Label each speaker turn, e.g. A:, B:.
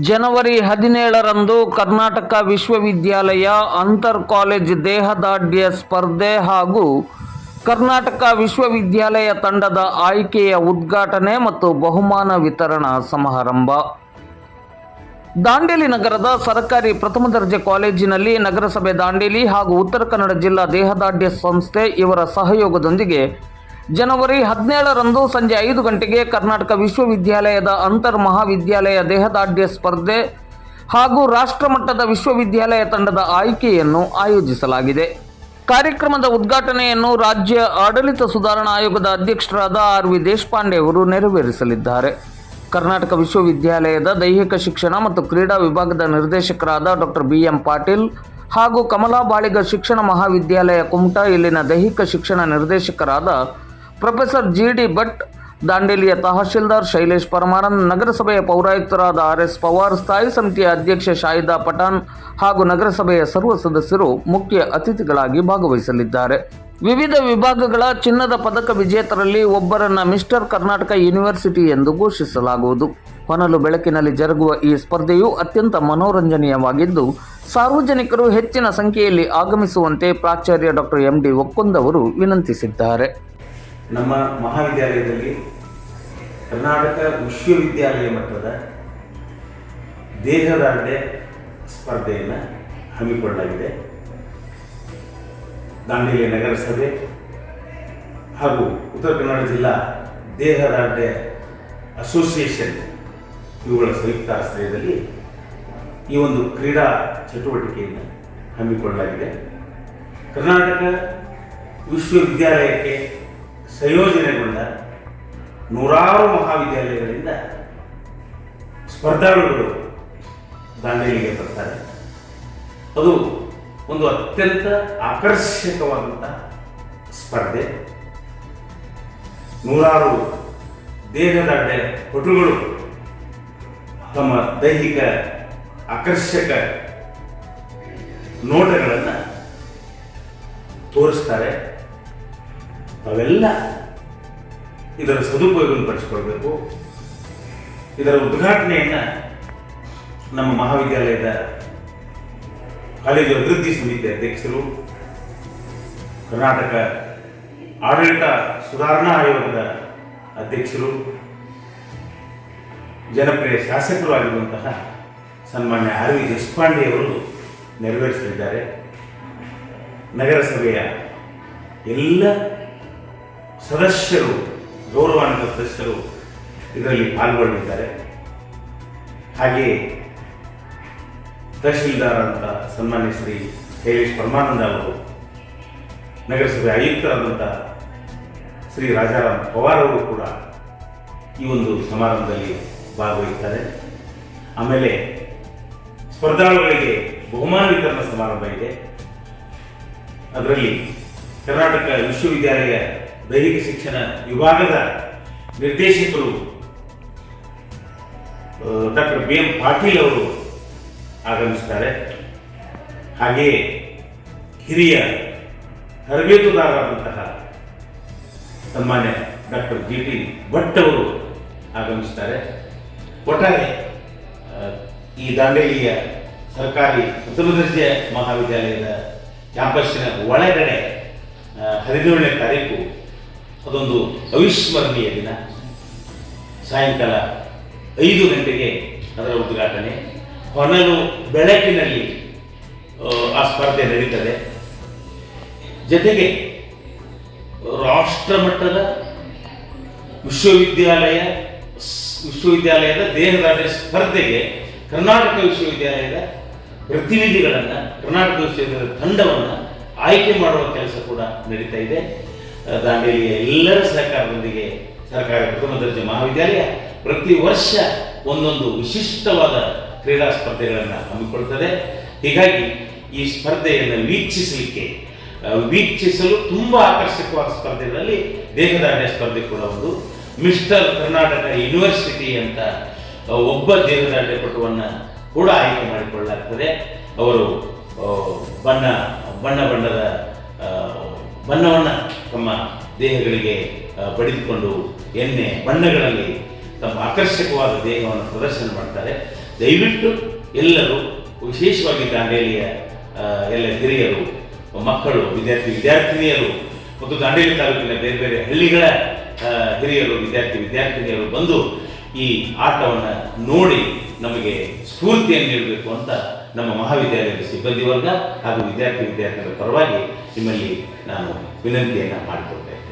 A: ಜನವರಿ ಹದಿನೇಳರಂದು ಕರ್ನಾಟಕ ವಿಶ್ವವಿದ್ಯಾಲಯ ಅಂತರ್ ಕಾಲೇಜ್ ದೇಹದಾಢ್ಯ ಸ್ಪರ್ಧೆ ಹಾಗೂ ಕರ್ನಾಟಕ ವಿಶ್ವವಿದ್ಯಾಲಯ ತಂಡದ ಆಯ್ಕೆಯ ಉದ್ಘಾಟನೆ ಮತ್ತು ಬಹುಮಾನ ವಿತರಣಾ ಸಮಾರಂಭ. ದಾಂಡೇಲಿ ನಗರದ ಸರ್ಕಾರಿ ಪ್ರಥಮ ದರ್ಜೆ ಕಾಲೇಜಿನಲ್ಲಿ ನಗರಸಭೆ ದಾಂಡೇಲಿ ಹಾಗೂ ಉತ್ತರ ಕನ್ನಡ ಜಿಲ್ಲಾ ದೇಹದಾಢ್ಯ ಸಂಸ್ಥೆ ಇವರ ಸಹಯೋಗದೊಂದಿಗೆ ಜನವರಿ ಹದಿನೇಳರಂದು ಸಂಜೆ ಐದು ಗಂಟೆಗೆ ಕರ್ನಾಟಕ ವಿಶ್ವವಿದ್ಯಾಲಯದ ಅಂತರ್ ಮಹಾವಿದ್ಯಾಲಯ ದೇಹದಾಢ್ಯ ಸ್ಪರ್ಧೆ ಹಾಗೂ ರಾಷ್ಟ್ರಮಟ್ಟದ ವಿಶ್ವವಿದ್ಯಾಲಯ ತಂಡದ ಆಯ್ಕೆಯನ್ನು ಆಯೋಜಿಸಲಾಗಿದೆ. ಕಾರ್ಯಕ್ರಮದ ಉದ್ಘಾಟನೆಯನ್ನು ರಾಜ್ಯ ಆಡಳಿತ ಸುಧಾರಣಾ ಆಯೋಗದ ಅಧ್ಯಕ್ಷರಾದ ಆರ್ ವಿ ದೇಶಪಾಂಡೆ ಅವರು ನೆರವೇರಿಸಲಿದ್ದಾರೆ. ಕರ್ನಾಟಕ ವಿಶ್ವವಿದ್ಯಾಲಯದ ದೈಹಿಕ ಶಿಕ್ಷಣ ಮತ್ತು ಕ್ರೀಡಾ ವಿಭಾಗದ ನಿರ್ದೇಶಕರಾದ ಡಾಕ್ಟರ್ ಬಿ ಎಂ ಪಾಟೀಲ್ ಹಾಗೂ ಕಮಲಾ ಬಾಳಿಗ ಶಿಕ್ಷಣ ಮಹಾವಿದ್ಯಾಲಯ ಕುಮಟಾ ಇಲ್ಲಿನ ದೈಹಿಕ ಶಿಕ್ಷಣ ನಿರ್ದೇಶಕರಾದ ಪ್ರೊಫೆಸರ್ ಜಿ ಡಿ ಭಟ್, ದಾಂಡೇಲಿಯ ತಹಶೀಲ್ದಾರ್ ಶೈಲೇಶ್ ಪರಮಾನಂದ್, ನಗರಸಭೆಯ ಪೌರಾಯುಕ್ತರಾದ ಆರ್ ಎಸ್ ಪವಾರ್, ಸ್ಥಾಯಿ ಸಮಿತಿಯ ಅಧ್ಯಕ್ಷ ಶಾಹಿದಾ ಪಠಾನ್ ಹಾಗೂ ನಗರಸಭೆಯ ಸರ್ವ ಸದಸ್ಯರು ಮುಖ್ಯ ಅತಿಥಿಗಳಾಗಿ ಭಾಗವಹಿಸಲಿದ್ದಾರೆ. ವಿವಿಧ ವಿಭಾಗಗಳ ಚಿನ್ನದ ಪದಕ ವಿಜೇತರಲ್ಲಿ ಒಬ್ಬರನ್ನ ಮಿಸ್ಟರ್ ಕರ್ನಾಟಕ ಯೂನಿವರ್ಸಿಟಿ ಎಂದು ಘೋಷಿಸಲಾಗುವುದು. ಹೊನಲು ಬೆಳಕಿನಲ್ಲಿ ಜರುಗುವ ಈ ಸ್ಪರ್ಧೆಯು ಅತ್ಯಂತ ಮನೋರಂಜನೀಯವಾಗಿದ್ದು, ಸಾರ್ವಜನಿಕರು ಹೆಚ್ಚಿನ ಸಂಖ್ಯೆಯಲ್ಲಿ ಆಗಮಿಸುವಂತೆ ಪ್ರಾಚಾರ್ಯ ಡಾಕ್ಟರ್ ಎಂ ಡಿ ಒಕ್ಕೊಂದವರು ವಿನಂತಿಸಿದ್ದಾರೆ.
B: ನಮ್ಮ ಮಹಾವಿದ್ಯಾಲಯದಲ್ಲಿ ಕರ್ನಾಟಕ ವಿಶ್ವವಿದ್ಯಾಲಯ ಮಟ್ಟದ ದೇಹದಾರ್ಢ್ಯ ಸ್ಪರ್ಧೆಯನ್ನು ಹಮ್ಮಿಕೊಳ್ಳಲಾಗಿದೆ. ದಾಂಡೇಲಿ ನಗರಸಭೆ ಹಾಗೂ ಉತ್ತರ ಕನ್ನಡ ಜಿಲ್ಲಾ ದೇಹದಾರ್ಢ್ಯ ಅಸೋಸಿಯೇಷನ್ ಇವುಗಳ ಸಂಯುಕ್ತ ಆಶ್ರಯದಲ್ಲಿ ಈ ಒಂದು ಕ್ರೀಡಾ ಚಟುವಟಿಕೆಯನ್ನು ಹಮ್ಮಿಕೊಳ್ಳಲಾಗಿದೆ. ಕರ್ನಾಟಕ ವಿಶ್ವವಿದ್ಯಾಲಯಕ್ಕೆ ಸಂಯೋಜನೆಗೊಂಡ ನೂರಾರು ಮಹಾವಿದ್ಯಾಲಯಗಳಿಂದ ಸ್ಪರ್ಧಾಳುಗಳು ದಾಂಡೇಲಿಗೆ ಬರ್ತಾರೆ. ಅದು ಒಂದು ಅತ್ಯಂತ ಆಕರ್ಷಕವಾದಂಥ ಸ್ಪರ್ಧೆ. ನೂರಾರು ದೇಹದಾಢ್ಯ ಪಟುಗಳು ತಮ್ಮ ದೈಹಿಕ ಆಕರ್ಷಕ ನೋಟಗಳನ್ನು ತೋರಿಸ್ತಾರೆ. ತಾವೆಲ್ಲ ಇದರ ಸದುಪಯೋಗವನ್ನು ಪಡಿಸಿಕೊಳ್ಬೇಕು. ಇದರ ಉದ್ಘಾಟನೆಯನ್ನು ನಮ್ಮ ಮಹಾವಿದ್ಯಾಲಯದ ಕಾಲೇಜು ಅಭಿವೃದ್ಧಿ ಸಮಿತಿ ಅಧ್ಯಕ್ಷರು, ಕರ್ನಾಟಕ ಆಡಳಿತ ಸುಧಾರಣಾ ಆಯೋಗದ ಅಧ್ಯಕ್ಷರು, ಜನಪ್ರಿಯ ಶಾಸಕರು ಆಗಿರುವಂತಹ ಸನ್ಮಾನ್ಯ ಆರ್ ವಿ ದೇಶಪಾಂಡೆ ಅವರು ನೆರವೇರಿಸಲಿದ್ದಾರೆ. ನಗರಸಭೆಯ ಎಲ್ಲ ಸದಸ್ಯರು, ಗೌರವಾನ್ವಿತ ಸದಸ್ಯರು ಇದರಲ್ಲಿ ಪಾಲ್ಗೊಂಡಿದ್ದಾರೆ ಹಾಗೆಯೇ ತಹಶೀಲ್ದಾರ್ ಅಂತ ಸನ್ಮಾನ್ಯ ಶ್ರೀ ಶೈಲೇಶ್ ಪರಮಾನಂದ ಅವರು, ನಗರಸಭೆ ಆಯುಕ್ತರಾದಂಥ ಶ್ರೀ ರಾಜಾರಾಮ್ ಪವಾರ್ ಅವರು ಕೂಡ ಈ ಒಂದು ಸಮಾರಂಭದಲ್ಲಿ ಭಾಗವಹಿಸ್ತಾರೆ. ಆಮೇಲೆ ಸ್ಪರ್ಧಾಳುಗಳಿಗೆ ಬಹುಮಾನ ವಿತರಣಾ ಸಮಾರಂಭ ಇದೆ. ಅದರಲ್ಲಿ ಕರ್ನಾಟಕ ವಿಶ್ವವಿದ್ಯಾಲಯ ದೈಹಿಕ ಶಿಕ್ಷಣ ವಿಭಾಗದ ನಿರ್ದೇಶಕರು ಡಾಕ್ಟರ್ ಬಿ ಎಂ ಪಾಟೀಲ್ ಅವರು ಆಗಮಿಸ್ತಾರೆ. ಹಾಗೆಯೇ ಹಿರಿಯ ತರಬೇತುದಾರರಾದಂತಹ ಸನ್ಮಾನ್ಯ ಡಾಕ್ಟರ್ ಜಿ ಟಿ ಭಟ್ ಅವರು ಆಗಮಿಸ್ತಾರೆ. ಒಟ್ಟಾರೆ ಈ ದಾಂಡೇಲಿಯ ಸರ್ಕಾರಿ ಪ್ರಥಮ ದರ್ಜೆ ಮಹಾವಿದ್ಯಾಲಯದ ಕ್ಯಾಂಪಸ್ಸಿನ ಒಳಗಡೆ ಹದಿನೇಳನೇ ತಾರೀಕು ಅದೊಂದು ಅವಿಸ್ಮರಣೀಯ ದಿನ. ಸಾಯಂಕಾಲ ಐದು ಗಂಟೆಗೆ ಅದರ ಉದ್ಘಾಟನೆ. ಹೊನಲು ಬೆಳಕಿನಲ್ಲಿ ಆ, ಸ್ಪರ್ಧೆ ನಡೀತದೆ. ಜೊತೆಗೆ ರಾಷ್ಟ್ರ ಮಟ್ಟದ ವಿಶ್ವವಿದ್ಯಾಲಯ ವಿಶ್ವವಿದ್ಯಾಲಯದ ದೇಹದಾಢ್ಯ ಸ್ಪರ್ಧೆಗೆ ಕರ್ನಾಟಕ ವಿಶ್ವವಿದ್ಯಾಲಯದ ಪ್ರತಿನಿಧಿಗಳನ್ನು ಕರ್ನಾಟಕ ವಿಶ್ವವಿದ್ಯಾಲಯದ ತಂಡವನ್ನು ಆಯ್ಕೆ ಮಾಡುವ ಕೆಲಸ ಕೂಡ ನಡೀತಾ ಇದೆ. ದಾಂಡೇಲಿಯ ಎಲ್ಲರ ಸಹಕಾರದೊಂದಿಗೆ ಸರ್ಕಾರಿ ಪ್ರಥಮ ದರ್ಜೆ ಮಹಾವಿದ್ಯಾಲಯ ಪ್ರತಿ ವರ್ಷ ಒಂದೊಂದು ವಿಶಿಷ್ಟವಾದ ಕ್ರೀಡಾ ಸ್ಪರ್ಧೆಗಳನ್ನು ಹಮ್ಮಿಕೊಳ್ತದೆ ಹೀಗಾಗಿ ಈ ಸ್ಪರ್ಧೆಯನ್ನು ವೀಕ್ಷಿಸಲಿಕ್ಕೆ ವೀಕ್ಷಿಸಲು ತುಂಬ ಆಕರ್ಷಕವಾದ ಸ್ಪರ್ಧೆಗಳಲ್ಲಿ ದೇಹದಾಢ್ಯ ಸ್ಪರ್ಧೆ ಕೂಡ ಒಂದು. ಮಿಸ್ಟರ್ ಕರ್ನಾಟಕ ಯೂನಿವರ್ಸಿಟಿ ಅಂತ ಒಬ್ಬ ದೇಹದಾಢ್ಯ ಪಟುವನ್ನು ಕೂಡ ಆಯ್ಕೆ ಮಾಡಿಕೊಳ್ಳಲಾಗ್ತದೆ. ಅವರು ಬಣ್ಣ ಬಣ್ಣ ಬಣ್ಣದ ಬಣ್ಣವನ್ನು ತಮ್ಮ ದೇಹಗಳಿಗೆ ಪಡೆದುಕೊಂಡು ಎಣ್ಣೆ ಬಣ್ಣಗಳಲ್ಲಿ ತಮ್ಮ ಆಕರ್ಷಕವಾದ ದೇಹವನ್ನು ಪ್ರದರ್ಶನ ಮಾಡ್ತಾರೆ. ದಯವಿಟ್ಟು ಎಲ್ಲರೂ ವಿಶೇಷವಾಗಿ ದಾಂಡೇಲಿಯ ಎಲ್ಲ ಹಿರಿಯರು, ಮಕ್ಕಳು, ವಿದ್ಯಾರ್ಥಿ, ವಿದ್ಯಾರ್ಥಿನಿಯರು ಮತ್ತು ದಾಂಡೇಲಿ ತಾಲೂಕಿನ ಬೇರೆ ಬೇರೆ ಹಳ್ಳಿಗಳ ಹಿರಿಯರು, ವಿದ್ಯಾರ್ಥಿ, ವಿದ್ಯಾರ್ಥಿನಿಯರು ಬಂದು ಈ ಆಟವನ್ನು ನೋಡಿ ನಮಗೆ ಸ್ಫೂರ್ತಿಯನ್ನು ನೀಡಬೇಕು ಅಂತ ನಮ್ಮ ಮಹಾವಿದ್ಯಾಲಯದ ಸಿಬ್ಬಂದಿ ವರ್ಗ ಹಾಗೂ ವಿದ್ಯಾರ್ಥಿ, ವಿದ್ಯಾರ್ಥಿಗಳ ಪರವಾಗಿ ನಿಮ್ಮಲ್ಲಿ ನಾನು ವಿನಂತಿಯನ್ನು ಮಾಡಿಕೊಳ್ತಾ